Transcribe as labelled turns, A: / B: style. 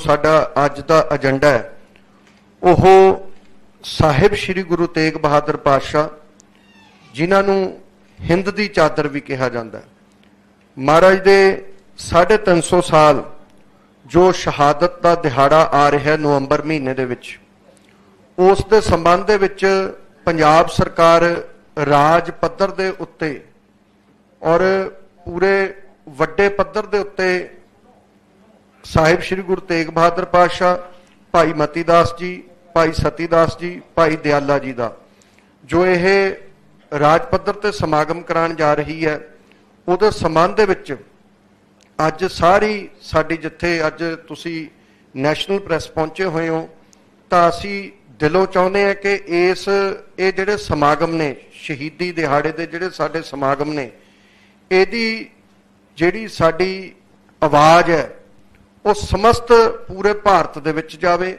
A: ਸਾਡਾ ਅੱਜ ਦਾ ਏਜੰਡਾ ਹੈ, ਉਹ ਸਾਹਿਬ ਸ੍ਰੀ ਗੁਰੂ ਤੇਗ ਬਹਾਦਰ ਪਾਤਸ਼ਾਹ ਜਿਨ੍ਹਾਂ ਨੂੰ ਹਿੰਦ ਦੀ ਚਾਦਰ ਵੀ ਕਿਹਾ ਜਾਂਦਾ ਮਹਾਰਾਜ ਦੇ 350 ਸਾਲ ਜੋ ਸ਼ਹਾਦਤ ਦਾ ਦਿਹਾੜਾ ਆ ਰਿਹਾ ਹੈ ਨਵੰਬਰ ਮਹੀਨੇ ਦੇ ਵਿੱਚ, ਉਸ ਦੇ ਸੰਬੰਧ ਦੇ ਵਿੱਚ ਪੰਜਾਬ ਸਰਕਾਰ ਰਾਜ ਪੱਧਰ ਦੇ ਉੱਤੇ ਔਰ ਪੂਰੇ ਵੱਡੇ ਪੱਧਰ ਦੇ ਉੱਤੇ ਸਾਹਿਬ ਸ੍ਰੀ ਗੁਰੂ ਤੇਗ ਬਹਾਦਰ ਪਾਤਸ਼ਾਹ, ਭਾਈ ਮਤੀ ਦਾਸ ਜੀ, ਭਾਈ ਸਤੀ ਦਾਸ ਜੀ, ਭਾਈ ਦਿਆਲਾ ਜੀ ਦਾ। ਜੋ ਇਹ ਰਾਜ ਪੱਧਰ ਤੇ ਸਮਾਗਮ ਕਰਾਉਣ ਜਾ ਰਹੀ ਹੈ, ਉਹਦੇ ਸੰਬੰਧ ਦੇ ਵਿੱਚ ਅੱਜ ਸਾਰੀ ਸਾਡੀ ਜਿੱਥੇ ਅੱਜ ਤੁਸੀਂ ਨੈਸ਼ਨਲ ਪ੍ਰੈਸ ਪਹੁੰਚੇ ਹੋਏ ਹੋ, ਤਾਂ ਅਸੀਂ ਦਿਲੋਂ ਚਾਹੁੰਦੇ ਹਾਂ ਕਿ ਇਸ, ਇਹ ਜਿਹੜੇ ਸਮਾਗਮ ਨੇ, ਸ਼ਹੀਦੀ ਦਿਹਾੜੇ ਦੇ ਜਿਹੜੇ ਸਾਡੇ ਸਮਾਗਮ ਨੇ, ਇਹਦੀ ਜਿਹੜੀ ਸਾਡੀ ਆਵਾਜ਼ ਹੈ ਉਹ ਸਮਸਤ ਪੂਰੇ ਭਾਰਤ ਦੇ ਵਿੱਚ ਜਾਵੇ।